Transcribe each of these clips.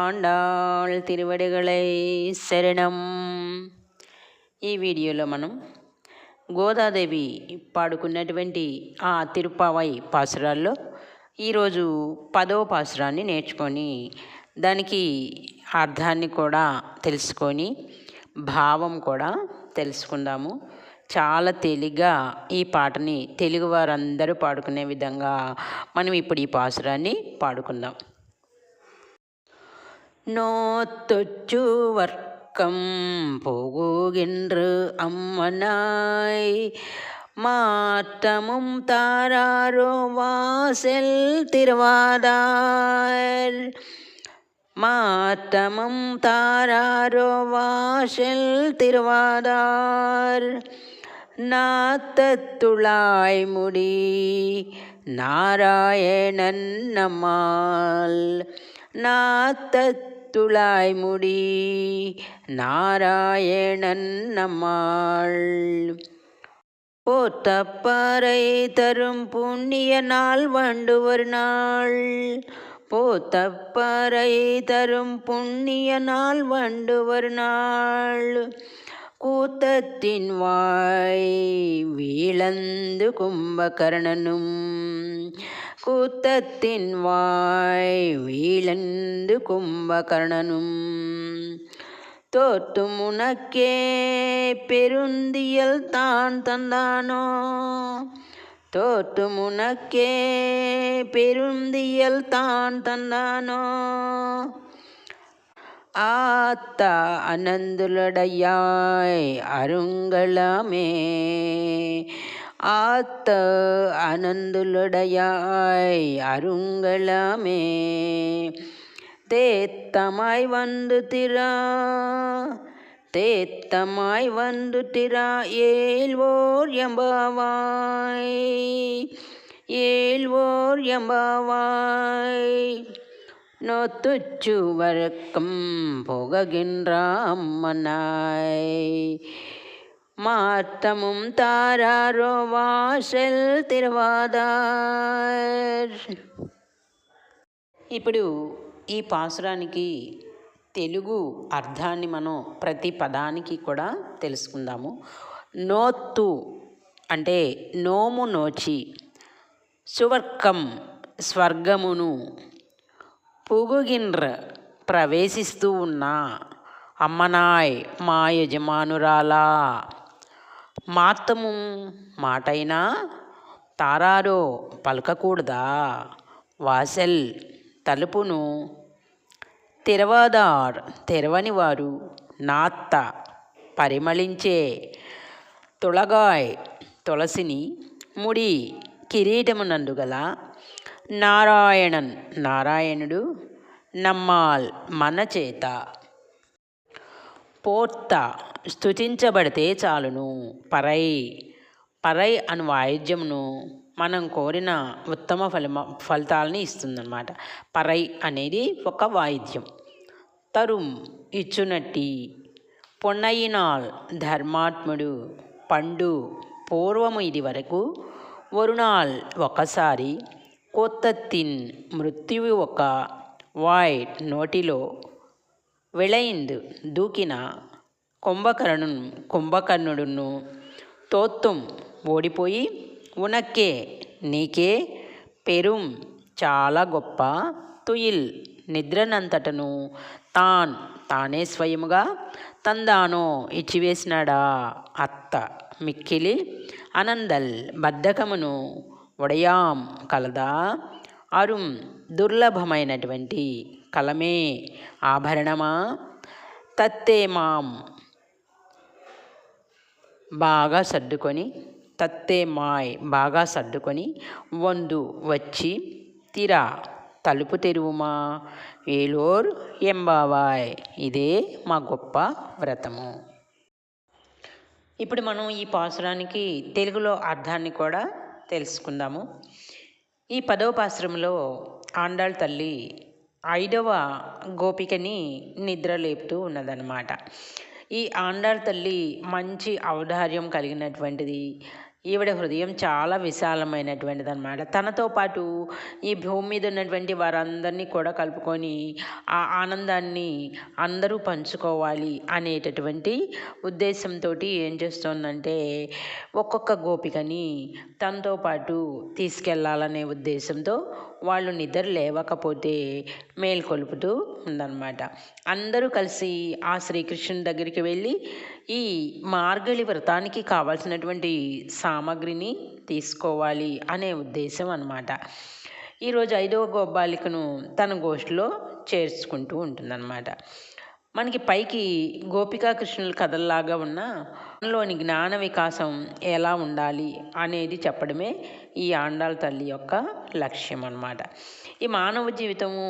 ఆండాళ్ తిరువడిగళై శరణం ఈ వీడియోలో మనం గోదాదేవి పాడుకున్నటువంటి ఆ తిరుపావై పాసురాల్లో ఈరోజు పదో పాసురాన్ని నేర్చుకొని దానికి అర్థాన్ని కూడా తెలుసుకొని భావం కూడా తెలుసుకుందాము. చాలా తేలిగ్గా ఈ పాటని తెలుగు వారందరూ పాడుకునే విధంగా మనం ఇప్పుడు ఈ పాసురాన్ని పాడుకుందాం. நோத்தொச்சு வர்க்கம் போகுகின்று அம்மனாய். மாற்றமும் தாராரோ வாசல் திருவாதார். மாற்றமும் தாராரோ வாசல் திருவாதார். நாத்தத்துளாய் முடி நாராயணன் நம்மால். துளாய் முடி நாராயணன் நம்மாள். போத்தப்பறை தரும் புண்ணிய நாள் வண்டுவர் நாள். போத்தப்பாறை தரும் புண்ணிய நாள் வண்டுவர் நாள். கூத்தத்தின் வாய் வீழந்து கும்பகர்ணனும் கூத்தத்தின் வாய் வீழந்து கும்பகர்ணனும். தோற்றும் உனக்கே பெருந்தியல் தான் தந்தானோ? தோற்றும் உனக்கே பெருந்தியல் தான் தந்தானோ? ஆத்தா அனந்துலடையாய் அருங்களமே ஆத்த அனந்துலடையாய் அருங்களமே தேத்தமாய் வந்து திரா தேத்தமாய் வந்து திரா ஏழ்வோர் எம்பாவாய் ஏழ்வோர் எம்பாவாய். நோத்துச்சு வழக்கம் புககின்ற அம்மனாய். மாற்றமும் தாராரோ వాసల్ తిరువాదార్ ఇప్పుడు ఈ పాసురానికి తెలుగు అర్థాన్ని మనం ప్రతి పదానికి కూడా తెలుసుకుందాము నోత్తు అంటే నోము నోచి సువర్కం స్వర్గమును పుగుగిన్ర ప్రవేశిస్తూ ఉన్న అమ్మనాయ్ మా యజమానురాలా మాతము మాటైనా తారారో పలకకూడదా? వాసెల్ తలుపును తెరవదార్ తెరవని వారు నాత్త పరిమళించే తులగాయ్ తులసిని ముడి కిరీటమునందు గల నారాయణన్ నారాయణుడు నమ్మాల్ మన చేత పోర్త స్థుతించబడితే చాలును. పరై పరై అను వాయిద్యమును మనం కోరిన ఉత్తమ ఫలమ ఫలితాలని ఇస్తుందన్నమాట. పరై అనేది ఒక వాయిద్యం. తరుం ఇచ్చునట్టి పొన్నయినాల్ ధర్మాత్ముడు పండు పూర్వము ఇది వరకు వరుణాల్ ఒకసారి కొత్తతిన్ మృత్యువు ఒక వాయ్ నోటిలో విళయిందు దూకిన కుంభకర్ణు కుంభకర్ణుడును తోత్తుం ఓడిపోయి ఉనక్కే నీకే పెరుం చాలా గొప్ప తుయిల్. నిద్రనంతటను తాన్ తానే స్వయముగా తందానో ఇచ్చివేసినాడా అత్త మిక్కిలి అనందల్ బద్ధకమును ఉడయాం కలదా. అరుం దుర్లభమైనటువంటి కలమే ఆభరణమా? తత్తే మాం బాగా సర్దుకొని తత్తే మాయ్ బాగా సర్దుకొని వందు వచ్చి తిరా తలుపు తెరువుమా ఏలోర్ ఎంబావాయ్ ఇదే మా గొప్ప వ్రతము. ఇప్పుడు మనం ఈ పాసురానికి తెలుగులో అర్థాన్ని కూడా తెలుసుకుందాము. ఈ పదవ పాసురంలో ఆండాళ్ తల్లి ఐదవ గోపికని నిద్ర లేపుతూ ఉన్నదన్నమాట. ఈ ఆండాళ్ తల్లి మంచి ఔదార్యం కలిగినటువంటిది. ఈవిడ హృదయం చాలా విశాలమైనటువంటిది అనమాట తనతో పాటు ఈ భూమి మీద ఉన్నటువంటి వారందరినీ కూడా కలుపుకొని ఆ ఆనందాన్ని అందరూ పంచుకోవాలి అనేటటువంటి ఉద్దేశంతో ఏం చేస్తోందంటే ఒక్కొక్క గోపికని తనతో పాటు తీసుకెళ్ళాలనే ఉద్దేశంతో వాళ్ళు నిద్ర లేవకపోతే మేల్కొలుపుతూ ఉందన్నమాట. అందరూ కలిసి ఆ శ్రీకృష్ణుని దగ్గరికి వెళ్ళి ఈ మార్గళి వ్రతానికి కావాల్సినటువంటి సామాగ్రిని తీసుకోవాలి అనే ఉద్దేశం అనమాట ఈరోజు ఐదవ గోబాలికను తన గోష్ఠిలో చేర్చుకుంటూ ఉంటుందన్నమాట. మనకి పైకి గోపికా కృష్ణుల కథల్లాగా ఉన్న లోని జ్ఞాన వికాసం ఎలా ఉండాలి అనేది చెప్పడమే ఈ ఆండాళ్ళ తల్లి యొక్క లక్ష్యం అన్నమాట. ఈ మానవ జీవితము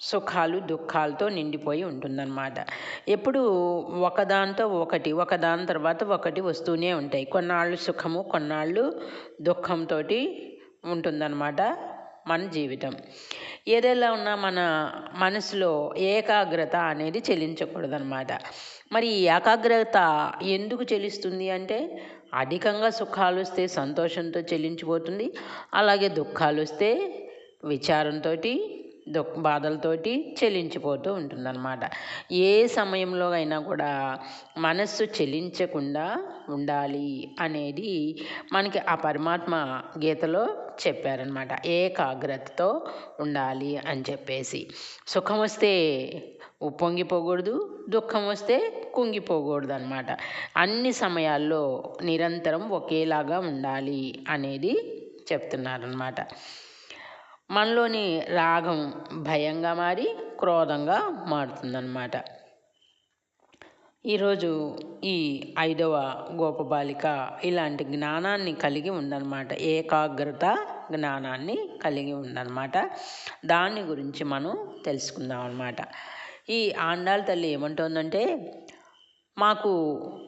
సుఖాలు దుఃఖాలతో నిండిపోయి ఉంటుందన్నమాట. ఎప్పుడు ఒకదాంతో ఒకటి ఒకదాని తర్వాత ఒకటి వస్తూనే ఉంటాయి. కొన్నాళ్ళు సుఖము కొన్నాళ్ళు దుఃఖంతో ఉంటుందన్నమాట. మన జీవితం. ఏదైనా ఉన్నా మన మనసులో ఏకాగ్రత అనేది చెల్లించకూడదన్నమాట. మరి ఈ ఏకాగ్రత ఎందుకు చెల్లిస్తుంది అంటే అధికంగా సుఖాలు వస్తే సంతోషంతో చెల్లించిపోతుంది అలాగే దుఃఖాలు వస్తే విచారంతో దుఃఖ బాధలతోటి చెల్లించిపోతూ ఉంటుందన్నమాట. ఏ సమయంలో అయినా కూడా మనస్సు చెల్లించకుండా ఉండాలి అనేది మనకి ఆ పరమాత్మ గీతలో చెప్పారనమాట ఏకాగ్రతతో ఉండాలి అని చెప్పేసి. సుఖం వస్తే ఉప్పొంగిపోకూడదు దుఃఖం వస్తే కుంగిపోకూడదు అనమాట అన్ని సమయాల్లో నిరంతరం ఒకేలాగా ఉండాలి అనేది చెప్తున్నారనమాట మనలోని రాగం భయంగా మారి క్రోధంగా మారుతుందన్నమాట. ఈరోజు ఈ ఐదవ గోపబాలిక ఇలాంటి జ్ఞానాన్ని కలిగి ఉందన్నమాట. ఏకాగ్రత జ్ఞానాన్ని కలిగి ఉందన్నమాట. దాని గురించి మనం తెలుసుకుందాం అన్నమాట. ఈ ఆండాల తల్లి ఏమంటుందంటే మాకు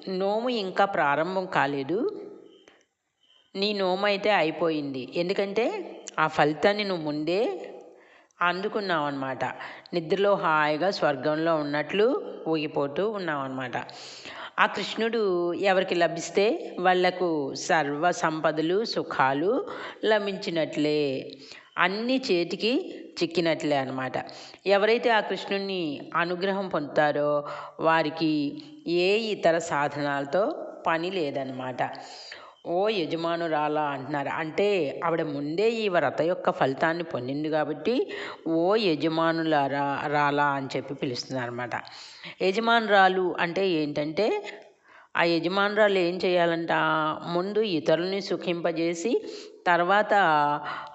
నోము ఇంకా ప్రారంభం కాలేదు. నీ నోము అయితే అయిపోయింది. ఎందుకంటే ఆ ఫలితాన్ని నువ్వు ముందే అందుకున్నాం అనమాట నిద్రలో హాయిగా స్వర్గంలో ఉన్నట్లు ఊగిపోతూ ఉన్నాం అనమాట ఆ కృష్ణుడు ఎవరికి లభిస్తే వాళ్ళకు సర్వ సంపదలు సుఖాలు లభించినట్లే. అన్ని చేతికి చిక్కినట్లే అనమాట ఎవరైతే ఆ కృష్ణుణ్ణి అనుగ్రహం పొందుతారో వారికి ఏ ఇతర సాధనాలతో పని లేదనమాట ఓ యజమానురాలా అంటున్నారు. అంటే ఆవిడ ముందే ఈ వ్రత యొక్క ఫలితాన్ని పొందింది కాబట్టి ఓ యజమానులారా రాలా అని చెప్పి పిలుస్తున్నారు అనమాట యజమానురాలు అంటే ఏంటంటే ఆ యజమానురాలు ఏం చేయాలంట? ముందు ఇతరులని సుఖింపజేసి తర్వాత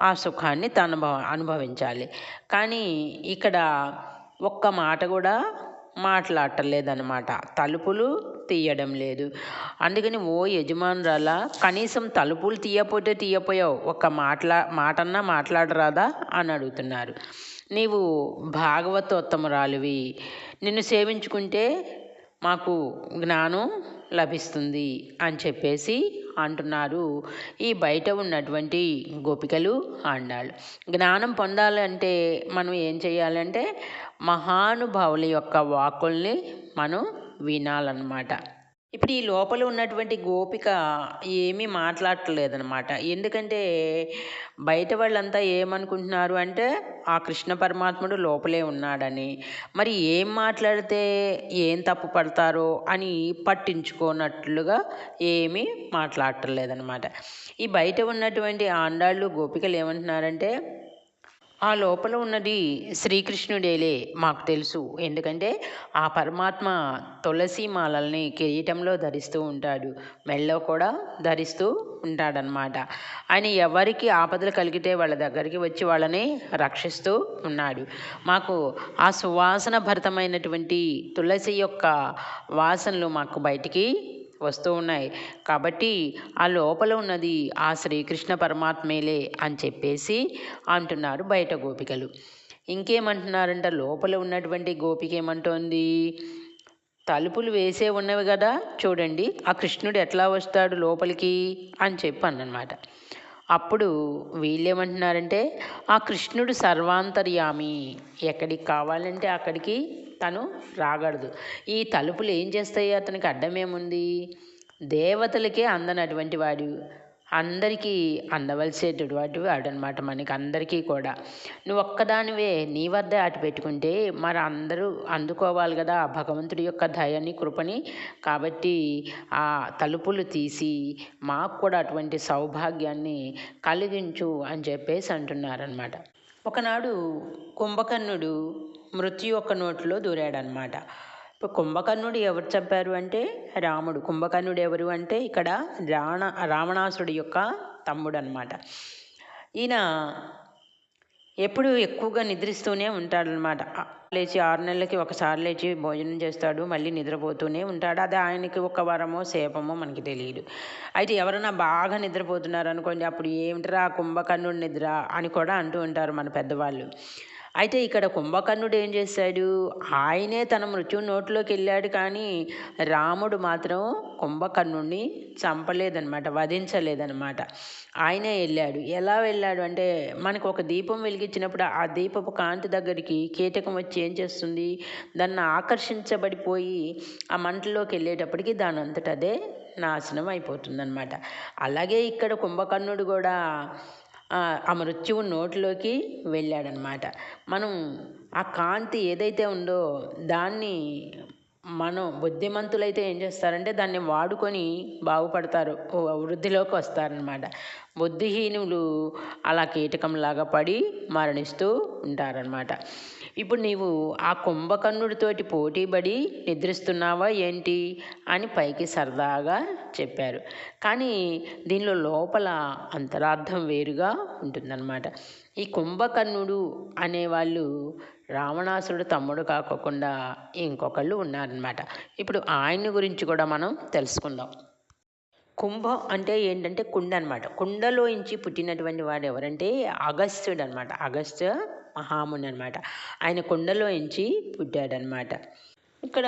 ఆ సుఖాన్ని తను అనుభవించాలి. కానీ ఇక్కడ ఒక్క మాట కూడా మాట్లాడటలేదనమాట తలుపులు తీయడం లేదు. అందుకని ఓ యజమానురాల కనీసం తలుపులు తీయపోతే తీయపోయావు. ఒక మాట్లా మాటన్నా మాట్లాడరాదా? అని అడుగుతున్నారు. నీవు భాగవతోత్తమురాలివి. నిన్ను సేవించుకుంటే మాకు జ్ఞానం లభిస్తుంది అని చెప్పేసి అంటున్నారు. ఈ బయట ఉన్నటువంటి గోపికలు ఆండాళ్ళు. జ్ఞానం పొందాలంటే మనం ఏం చేయాలంటే మహానుభావుల యొక్క వాక్కుల్ని మనం వినాలన్నమాట. ఇప్పుడు ఈ లోపల ఉన్నటువంటి గోపిక ఏమీ మాట్లాడలేదనమాట ఎందుకంటే బయట వాళ్ళంతా ఏమనుకుంటున్నారు అంటే ఆ కృష్ణ పరమాత్ముడు లోపలే ఉన్నాడని. మరి ఏం మాట్లాడితే ఏం తప్పు పడతారో అని పట్టించుకోనట్లుగా ఏమీ మాట్లాడటం లేదనమాట ఈ బయట ఉన్నటువంటి ఆండాళ్ళు గోపికలు ఏమంటున్నారంటే ఆ లోపల ఉన్నది శ్రీకృష్ణుడేలే మాకు తెలుసు. ఎందుకంటే ఆ పరమాత్మ తులసి మాలల్ని కిరీటంలో ధరిస్తూ ఉంటాడు. మెళ్ళో కూడా ధరిస్తూ ఉంటాడనమాట ఆయన ఎవరికి ఆపదలు కలిగితే వాళ్ళ దగ్గరికి వచ్చి వాళ్ళని రక్షిస్తూ ఉన్నాడు. మాకు ఆ సువాసన భరితమైనటువంటి తులసి యొక్క వాసనలు మాకు బయటికి వస్తూ ఉన్నాయి. కాబట్టి ఆ లోపల ఉన్నది ఆ శ్రీకృష్ణ పరమాత్మేలే అని చెప్పేసి అంటున్నారు బయట గోపికలు. ఇంకేమంటున్నారంట? లోపల ఉన్నటువంటి గోపిక ఏమంటోంది? తలుపులు వేసే ఉన్నవి కదా? చూడండి. ఆ కృష్ణుడు ఎట్లా వస్తాడు లోపలికి? అని చెప్పి అన్నమాట అప్పుడు వీళ్ళేమంటున్నారంటే ఆ కృష్ణుడు సర్వాంతర్యామి. ఎక్కడికి కావాలంటే అక్కడికి తను రాగలదు. ఈ తలుపులు ఏం చేస్తాయి? అతనికి అడ్డమేముంది? దేవతలకే అందనటువంటి వాడు. అందరికీ అందవలసేటటువంటి వాడనమాట అనమాట మనకి అందరికీ కూడా. నువ్వు ఒక్కదానివే నీ వద్ద అటు పెట్టుకుంటే మరి అందరూ అందుకోవాలి కదా ఆ భగవంతుడి యొక్క దయని కృపని. కాబట్టి ఆ తలుపులు తీసి మాకు కూడా అటువంటి సౌభాగ్యాన్ని కలిగించు అని చెప్పేసి అంటున్నారనమాట ఒకనాడు కుంభకర్ణుడు మృత్యు యొక్క నోట్లో దూరాడనమాట కుంభకర్ణుడు ఎవరు చెప్పారు అంటే? రాముడు. కుంభకర్ణుడు ఎవరు అంటే? ఇక్కడ రావణ రావణాసుడి యొక్క తమ్ముడు అనమాట ఈయన ఎప్పుడు ఎక్కువగా నిద్రిస్తూనే ఉంటాడనమాట లేచి ఆరు నెలలకి ఒకసారి లేచి భోజనం చేస్తాడు మళ్ళీ నిద్రపోతూనే ఉంటాడు. అది ఆయనకి ఒక వరమో శాపమో మనకి తెలియదు అయితే ఎవరైనా బాగా నిద్రపోతున్నారు అనుకోండి అప్పుడు ఏమిట్రా కుంభకర్ణుడి నిద్ర అని కూడా అంటూ ఉంటారు మన పెద్దవాళ్ళు. అయితే ఇక్కడ కుంభకర్ణుడు ఏం చేశాడు? ఆయనే తన మృత్యు నోట్లోకి వెళ్ళాడు కానీ రాముడు మాత్రం కుంభకర్ణుడిని చంపలేదనమాట వధించలేదనమాట ఆయనే వెళ్ళాడు. ఎలా వెళ్ళాడు అంటే మనకు ఒక దీపం వెలిగించినప్పుడు ఆ దీపపు కాంతి దగ్గరికి కీటకం వచ్చి ఏం చేస్తుంది? దాన్ని ఆకర్షించబడిపోయి ఆ మంటలోకి వెళ్ళేటప్పటికి దాని అంతటదే నాశనం అయిపోతుందన్నమాట. అలాగే ఇక్కడ కుంభకర్ణుడు కూడా ఆ మృత్యువు నోటిలోకి వెళ్ళాడనమాట. మనం ఆ కాంతి ఏదైతే ఉందో దాన్ని మనం బుద్ధిమంతులైతే ఏం చేస్తారంటే దాన్ని వాడుకొని బాగుపడతారు. వృద్ధిలోకి వస్తారనమాట. బుద్ధిహీనులు అలా కీటకంలాగా పడి మరణిస్తూ ఉంటారనమాట. ఇప్పుడు నీవు ఆ కుంభకర్ణుడితోటి పోటీపడి నిద్రిస్తున్నావా ఏంటి? అని పైకి సరదాగా చెప్పారు. కానీ దీనిలో లోపల అంతరార్థం వేరుగా ఉంటుందన్నమాట. ఈ కుంభకర్ణుడు అనేవాళ్ళు రావణాసుడు తమ్ముడు కాకోకుండా ఇంకొకళ్ళు ఉన్నారనమాట ఇప్పుడు ఆయన గురించి కూడా మనం తెలుసుకుందాం. కుంభం అంటే ఏంటంటే కుండ అనమాట కుండలోంచి పుట్టినటువంటి వాడు ఎవరంటే అగస్త్యుడు అనమాట అగస్త్య మహాముని అనమాట ఆయన కుండలోంచి పుట్టాడనమాట. ఇక్కడ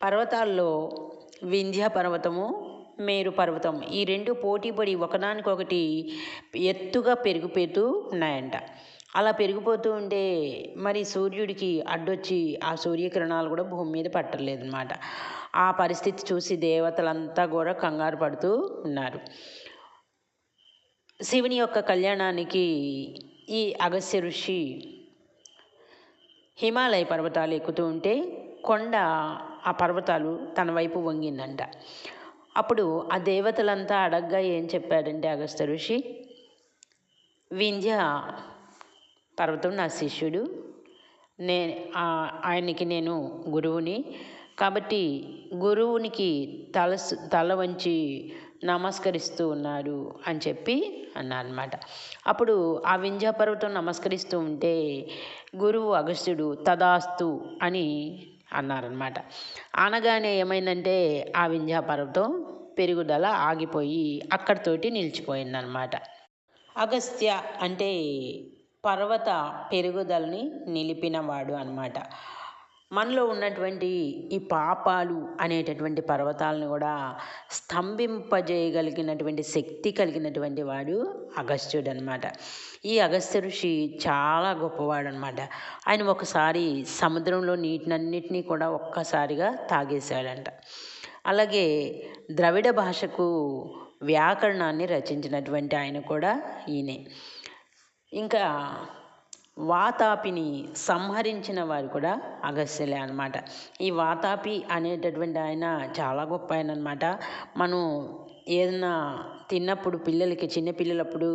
పర్వతాల్లో వింధ్య పర్వతము మేరు పర్వతం ఈ రెండు పోటీపడి ఒకదానికొకటి ఎత్తుగా పెరిగిపోతూ ఉన్నాయంట. అలా పెరిగిపోతూ ఉంటే మరి సూర్యుడికి అడ్డొచ్చి ఆ సూర్యకిరణాలు కూడా భూమి మీద పట్టలేదన్నమాట ఆ పరిస్థితి చూసి దేవతలంతా కూడా కంగారు పడుతూ ఉన్నారు. శివుని యొక్క కళ్యాణానికి ఈ అగస్త్య ఋషి హిమాలయ పర్వతాలు ఎక్కుతూ ఉంటే కొండ ఆ పర్వతాలు తన వైపు వంగిందంట. అప్పుడు ఆ దేవతలంతా అడగ్గా ఏం చెప్పాడంటే అగస్త్య ఋషి వింధ్య పర్వతం నా శిష్యుడు నే ఆయనకి నేను గురువుని. కాబట్టి గురువునికి తల తల వంచి నమస్కరిస్తూ ఉన్నారు అని చెప్పి అన్నారనమాట అప్పుడు ఆ వింధ్యాపర్వతం నమస్కరిస్తూ ఉంటే గురువు అగస్త్యుడు తదాస్తు అని అన్నారనమాట అనగానే ఏమైందంటే ఆ వింధ్యాపర్వతం పెరుగుదల ఆగిపోయి అక్కడితోటి నిలిచిపోయిందనమాట అగస్త్య అంటే పర్వత పెరుగుదలని నిలిపినవాడు అనమాట మనలో ఉన్నటువంటి ఈ పాపాలు అనేటటువంటి పర్వతాలను కూడా స్తంభింపజేయగలిగినటువంటి శక్తి కలిగినటువంటి వాడు అగస్త్యుడు అనమాట ఈ అగస్త్య ఋషి చాలా గొప్పవాడు అనమాట ఆయన ఒకసారి సముద్రంలో నీటినన్నిటినీ కూడా ఒక్కసారిగా తాగేశాడంట. అలాగే ద్రవిడ భాషకు వ్యాకరణాన్ని రచించినటువంటి ఆయన కూడా ఈయనే. ఇంకా వాతాపిని సంహరించిన వారు కూడా అగస్త్యులే అనమాట ఈ వాతాపి అనేటటువంటి ఆయన చాలా గొప్ప ఆయన అనమాట మనం ఏదైనా తిన్నప్పుడు పిల్లలకి చిన్న పిల్లలప్పుడు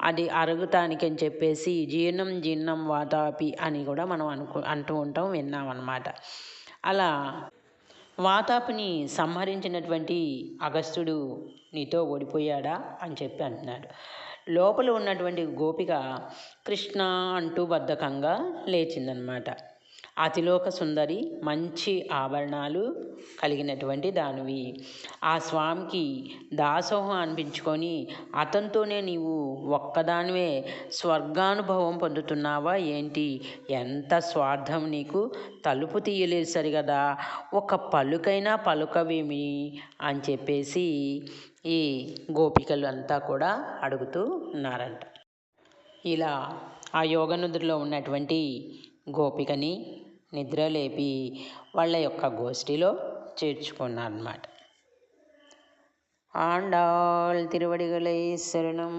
అది అరుగుతానికి అని చెప్పేసి జీర్ణం జీర్ణం వాతాపి అని కూడా మనం అనుకు అంటూ ఉంటాం విన్నాం అనమాట అలా వాతాపిని సంహరించినటువంటి అగస్త్యుడు నీతో ఓడిపోయాడా అని చెప్పి అంటున్నాడు. లోపల ఉన్నటువంటి గోపిక కృష్ణ అంటూ బద్ధకంగా లేచిందనమాట. అతిలోక సుందరి మంచి ఆభరణాలు కలిగినటువంటి దానివి. ఆ స్వామికి దాసోహం అనిపించుకొని అతనితోనే నీవు ఒక్కదానివే స్వర్గానుభవం పొందుతున్నావా ఏంటి? ఎంత స్వార్థం నీకు? తలుపు తీయలేదు సరిగదా? ఒక పలుకైనా పలుకవేమి? అని చెప్పేసి ఈ గోపికలు అంతా కూడా అడుగుతూ ఉన్నారంట. ఇలా ఆ యోగనిద్రలో ఉన్నటువంటి గోపికని నిద్రలేపి వాళ్ళ యొక్క గోష్ఠిలో చేర్చుకున్నారన్నమాట. ఆండాల్ తిరువడిగలై శరణం.